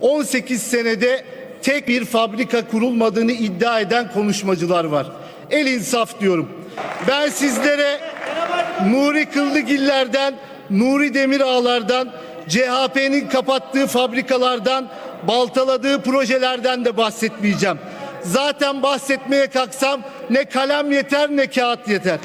18 senede tek bir fabrika kurulmadığını iddia eden konuşmacılar var. El insaf diyorum. Ben sizlere Nuri Kıldıgiller'den, Nuri Demirağlar'dan, CHP'nin kapattığı fabrikalardan, baltaladığı projelerden de bahsetmeyeceğim. Zaten bahsetmeye kalksam ne kalem yeter ne kağıt yeter.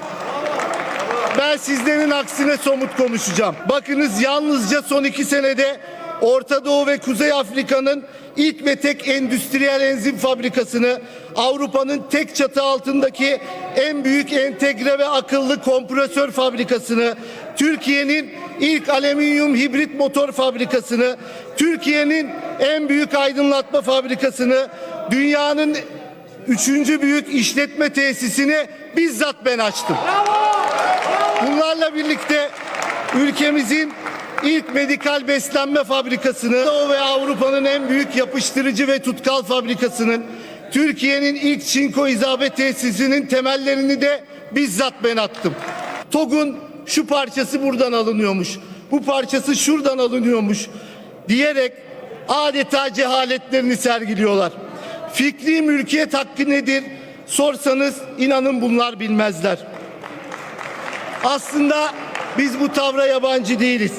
Ben sizlerin aksine somut konuşacağım. Bakınız yalnızca son iki senede Orta Doğu ve Kuzey Afrika'nın ilk ve tek endüstriyel enzim fabrikasını, Avrupa'nın tek çatı altındaki en büyük entegre ve akıllı kompresör fabrikasını, Türkiye'nin ilk alüminyum hibrit motor fabrikasını, Türkiye'nin en büyük aydınlatma fabrikasını, dünyanın üçüncü büyük işletme tesisini bizzat ben açtım. Bunlarla birlikte ülkemizin ilk medikal beslenme fabrikasını Doğu ve Avrupa'nın en büyük yapıştırıcı ve tutkal fabrikasının Türkiye'nin ilk çinko izabe tesisinin temellerini de bizzat ben attım. TOG'un şu parçası buradan alınıyormuş. Bu parçası şuradan alınıyormuş diyerek adeta cehaletlerini sergiliyorlar. Fikri mülkiyet hakkı nedir? Sorsanız inanın bunlar bilmezler. Aslında biz bu tavra yabancı değiliz.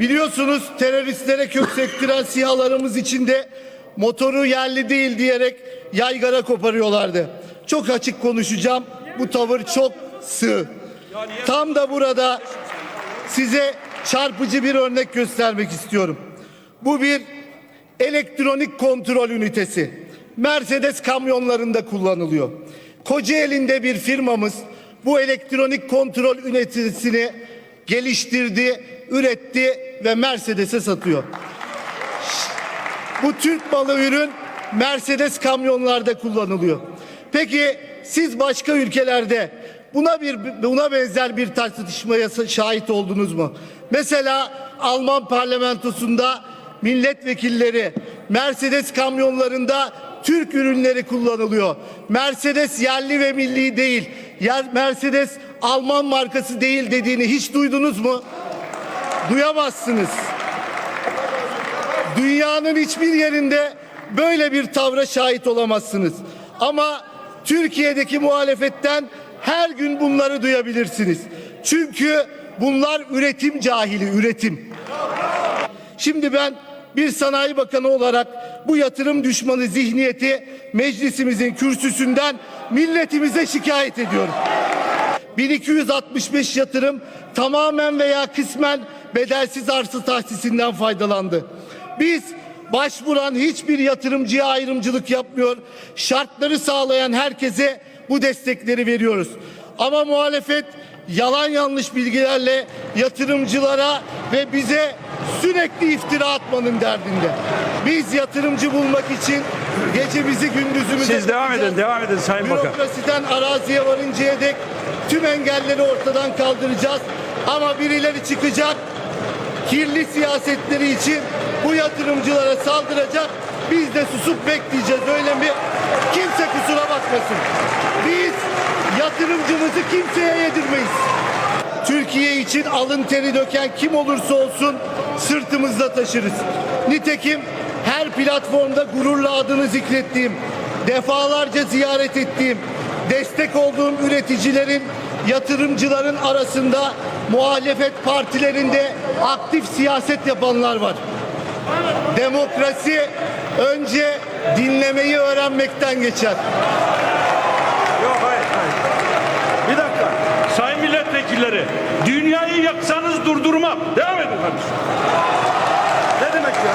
Biliyorsunuz teröristlere kök sektiren sihalarımız içinde motoru yerli değil diyerek yaygara koparıyorlardı. Çok açık konuşacağım. Bu tavır çok sığ. Tam da burada size çarpıcı bir örnek göstermek istiyorum. Bu bir elektronik kontrol ünitesi. Mercedes kamyonlarında kullanılıyor. Kocaeli'nde bir firmamız bu elektronik kontrol ünitesini geliştirdi, üretti ve Mercedes'e satıyor. Bu Türk malı ürün Mercedes kamyonlarda kullanılıyor. Peki siz başka ülkelerde buna bir buna benzer bir tartışmaya şahit oldunuz mu? Mesela Alman parlamentosunda milletvekilleri Mercedes kamyonlarında Türk ürünleri kullanılıyor. Mercedes yerli ve milli değil. Mercedes Alman markası değil dediğini hiç duydunuz mu? Duyamazsınız. Dünyanın hiçbir yerinde böyle bir tavra şahit olamazsınız. Ama Türkiye'deki muhalefetten her gün bunları duyabilirsiniz. Çünkü bunlar üretim cahili, üretim. Şimdi ben bir sanayi bakanı olarak bu yatırım düşmanı zihniyeti meclisimizin kürsüsünden milletimize şikayet ediyorum. 1265 yatırım tamamen veya kısmen bedelsiz arsa tahsisinden faydalandı. Biz başvuran hiçbir yatırımcıya ayrımcılık yapmıyor. Şartları sağlayan herkese bu destekleri veriyoruz. Ama muhalefet yalan yanlış bilgilerle yatırımcılara ve bize sürekli iftira atmanın derdinde. Biz yatırımcı bulmak için gecemizi gündüzümüzü Siz devam edin, devam edin Sayın Bakan. Bürokrasiden araziye varıncaya dek tüm engelleri ortadan kaldıracağız. Ama birileri çıkacak kirli siyasetleri için bu yatırımcılara saldıracak. Biz de susup bekleyeceğiz öyle mi? Kimse kusura bakmasın. Biz yatırımcımızı kimseye yedirmeyiz. Türkiye için alın teri döken kim olursa olsun sırtımızda taşırız. Nitekim her platformda gururla adını zikrettiğim, defalarca ziyaret ettiğim, destek olduğum üreticilerin, yatırımcıların arasında muhalefet partilerinde aktif siyaset yapanlar var. Demokrasi önce dinlemeyi öğrenmekten geçer. Yok hayır, hayır. Bir dakika. Sayın milletvekilleri, dünyayı yaksanız durdurmam. Devam edin kardeşim. Ne demek ya?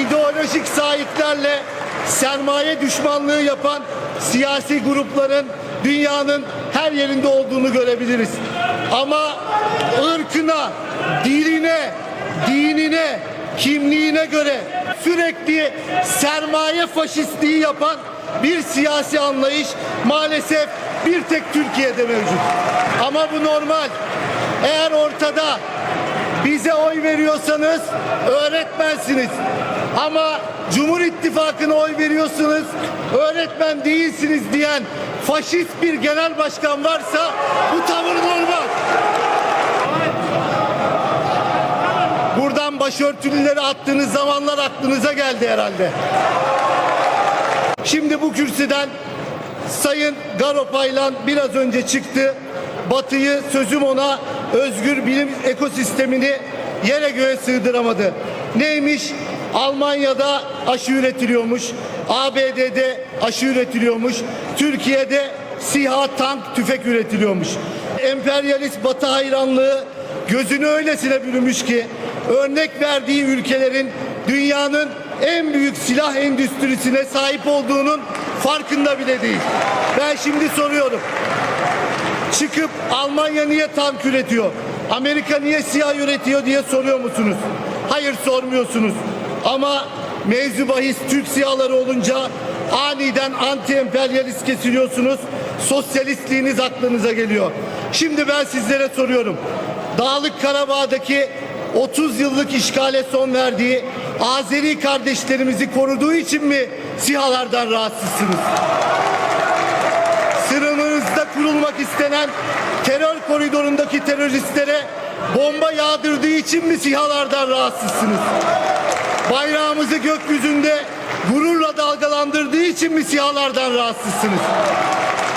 İdeolojik sahiplerle sermaye düşmanlığı yapan siyasi grupların dünyanın her yerinde olduğunu görebiliriz. Ama ırkına, diline, dinine, kimliğine göre sürekli sermaye faşistliği yapan bir siyasi anlayış maalesef bir tek Türkiye'de mevcut. Ama bu normal. Eğer ortada bize oy veriyorsanız öğretmensiniz. Ama Cumhur İttifakı'na oy veriyorsunuz, öğretmen değilsiniz diyen faşist bir genel başkan varsa bu tavır normal. Uçan başörtülüleri attığınız zamanlar aklınıza geldi herhalde. Şimdi bu kürsüden Sayın Garopaylan biraz önce çıktı. Batı'yı sözüm ona özgür bilim ekosistemini yere göğe sığdıramadı. Neymiş? Almanya'da aşı üretiliyormuş. ABD'de aşı üretiliyormuş. Türkiye'de SİHA tank tüfek üretiliyormuş. Emperyalist Batı hayranlığı gözünü öylesine bürümüş ki örnek verdiği ülkelerin dünyanın en büyük silah endüstrisine sahip olduğunun farkında bile değil. Ben şimdi soruyorum. Çıkıp Almanya niye tank üretiyor? Amerika niye siyah üretiyor diye soruyor musunuz? Hayır sormuyorsunuz. Ama mevzu bahis Türk siyahları olunca aniden anti emperyalist kesiliyorsunuz. Sosyalistliğiniz aklınıza geliyor. Şimdi ben sizlere soruyorum. Dağlık Karabağ'daki 30 yıllık işgale son verdiği Azeri kardeşlerimizi koruduğu için mi sihalardan rahatsızsınız? Kurulmak istenen terör koridorundaki teröristlere bomba yağdırdığı için mi sihalardan rahatsızsınız? Bayrağımızı gökyüzünde gururla dalgalandırdığı için mi sihalardan rahatsızsınız?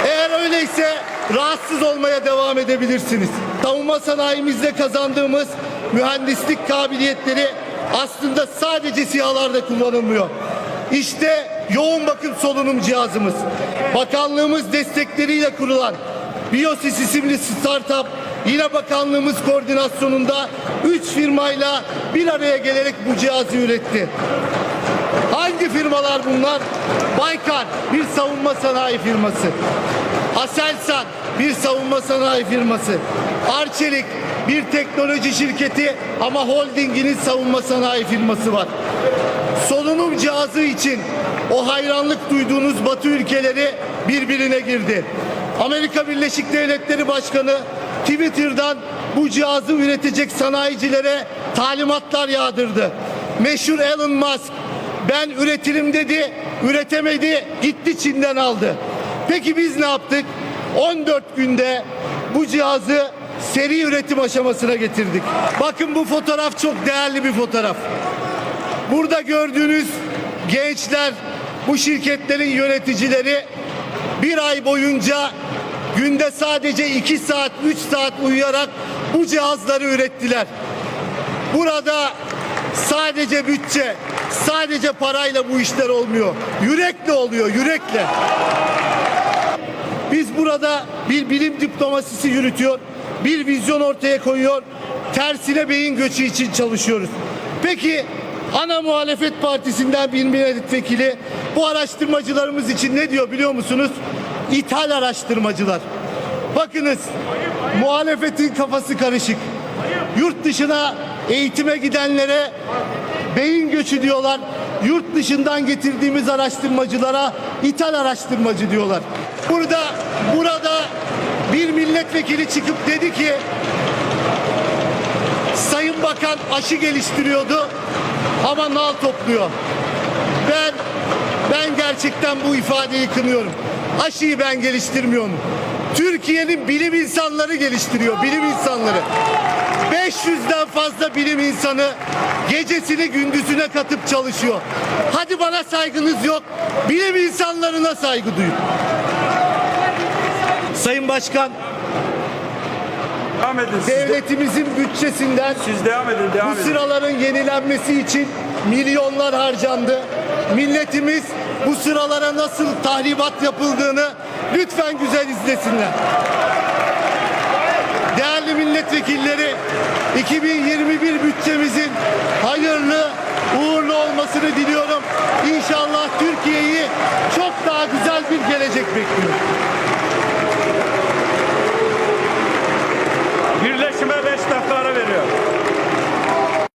Eğer öyleyse rahatsız olmaya devam edebilirsiniz. Savunma sanayimizde kazandığımız mühendislik kabiliyetleri aslında sadece sihalarda kullanılmıyor. İşte yoğun bakım solunum cihazımız. Bakanlığımız destekleriyle kurulan Biosis isimli startup yine bakanlığımız koordinasyonunda 3 firmayla bir araya gelerek bu cihazı üretti. Hangi firmalar bunlar? Baykar bir savunma sanayi firması. Aselsan bir savunma sanayi firması. Arçelik bir teknoloji şirketi ama holdinginin savunma sanayi firması var. Solunum cihazı için o hayranlık duyduğunuz Batı ülkeleri birbirine girdi. Amerika Birleşik Devletleri Başkanı Twitter'dan bu cihazı üretecek sanayicilere talimatlar yağdırdı. Meşhur Elon Musk ben üretirim dedi, üretemedi, gitti Çin'den aldı. Peki biz ne yaptık? 14 günde bu cihazı seri üretim aşamasına getirdik. Bakın bu fotoğraf çok değerli bir fotoğraf. Burada gördüğünüz gençler, bu şirketlerin yöneticileri bir ay boyunca günde sadece 2 saat, 3 saat uyuyarak bu cihazları ürettiler. Burada sadece bütçe, sadece parayla bu işler olmuyor. Yürekle oluyor, yürekle. Biz burada bir bilim diplomasisi yürütüyor, bir vizyon ortaya koyuyor, tersine beyin göçü için çalışıyoruz. Peki ana muhalefet partisinden bir milletvekili bu araştırmacılarımız için ne diyor biliyor musunuz? İthal araştırmacılar. Bakınız muhalefetin kafası karışık. Yurt dışına eğitime gidenlere beyin göçü diyorlar. Yurt dışından getirdiğimiz araştırmacılara ithal araştırmacı diyorlar. Burada burada bir milletvekili çıkıp dedi ki Sayın Bakan aşı geliştiriyordu ama nal topluyor. Ben ben gerçekten bu ifadeyi kınıyorum. Aşıyı ben geliştirmiyorum. Türkiye'nin bilim insanları geliştiriyor, bilim insanları. 500'den fazla bilim insanı gecesini gündüzüne katıp çalışıyor. Hadi bana saygınız yok, bilim insanlarına saygı duyun. Sayın Başkan, Devam edin. Siz Devletimizin bütçesinden Siz devam edin. Devam bu edin. sıraların yenilenmesi için milyonlar harcandı. Milletimiz bu sıralara nasıl tahribat yapıldığını lütfen güzel izlesinler. Değerli milletvekilleri 2021 bütçemizin hayırlı uğurlu olmasını diliyorum. İnşallah Türkiye'yi çok daha güzel bir gelecek bekliyor. Birleşime 5 dakika veriyor.